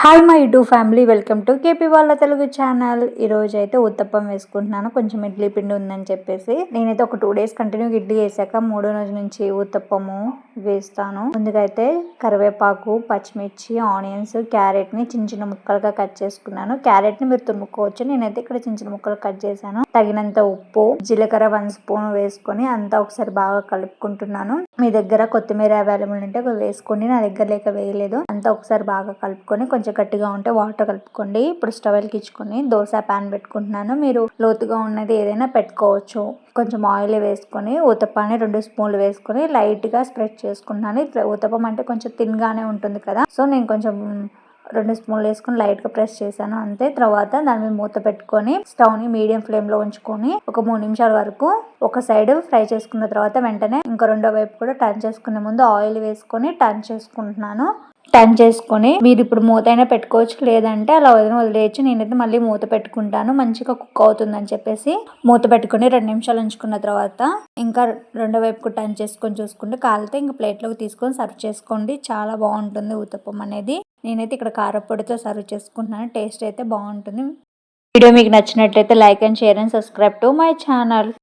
Hi my YouTube family welcome to KP వాళ్ళ Telugu channel ఈ అయితే ఉత్తప్పం వేసుకుంటున్నాను. కొంచెం ఇడ్లీ పిండి ఉందని చెప్పేసి. నేనైతే ఒక టూ డేస్ కంటిన్యూ ఇడ్లీ వేసాక మూడో రోజు నుంచి ఉత్తప్పము వేస్తాను. ముందుకైతే కరివేపాకు పచ్చిమిర్చి ఆనియన్స్ క్యారెట్ని చిన్న చిన్న ముక్కలుగా కట్ చేసుకున్నాను. క్యారెట్ని మీరు తురుముకోవచ్చు. నేనైతే ఇక్కడ చిన్న చిన్న ముక్కలు కట్ చేశాను. తగినంత ఉప్పు జీలకర్ర వన్ స్పూన్ వేసుకొని అంతా ఒకసారి బాగా కలుపుకుంటున్నాను. మీ దగ్గర కొత్తిమీర అవైలబుల్ ఉంటే వేసుకోండి. నా దగ్గర లేక వేయలేదు. అంతా ఒకసారి బాగా కలుపుకొని కొంచెం గట్టిగా ఉంటే వాటర్ కలుపుకోండి. ఇప్పుడు స్టవ్ వెలిగించుకొని దోశ ప్యాన్ పెట్టుకుంటున్నాను. మీరు లోతుగా ఉన్నది ఏదైనా పెట్టుకోవచ్చు. కొంచెం ఆయిల్ వేసుకొని ఊతప్పాన్ని రెండు స్పూన్లు వేసుకొని లైట్గా స్ప్రెడ్ చేసుకున్నాను. ఇట్లా ఊతప్పం అంటే కొంచెం తిన్గానే ఉంటుంది కదా. సో నేను కొంచెం రెండు స్పూన్లు వేసుకొని లైట్గా ప్రెస్ చేశాను. అంతే. తర్వాత దాని మీద మూత పెట్టుకొని స్టవ్ని మీడియం ఫ్లేమ్లో ఉంచుకొని ఒక మూడు నిమిషాల వరకు ఒక సైడ్ ఫ్రై చేసుకున్న తర్వాత వెంటనే ఇంకో రెండో వైపు కూడా టర్న్ చేసుకునే ముందు ఆయిల్ వేసుకొని టర్న్ చేసుకుంటున్నాను. టర్న్ చేసుకొని మీరు ఇప్పుడు మూత అయినా పెట్టుకోవచ్చు. లేదంటే అలా వదిన వదిలేయచ్చు. నేనైతే మళ్ళీ మూత పెట్టుకుంటాను. మంచిగా కుక్ అవుతుందని చెప్పేసి మూత పెట్టుకొని రెండు నిమిషాలు ఉంచుకున్న తర్వాత ఇంకా రెండో వైపుకు టర్న్ చేసుకొని చూసుకుంటే కాలితే ఇంకా ప్లేట్లోకి తీసుకొని సర్వ్ చేసుకోండి. చాలా బాగుంటుంది ఊతప్పం అనేది. నేనైతే ఇక్కడ కారపొడితో సర్వ్ చేసుకుంటున్నాను. టేస్ట్ అయితే బాగుంటుంది. వీడియో మీకు నచ్చినట్లయితే like and share and subscribe to my channel.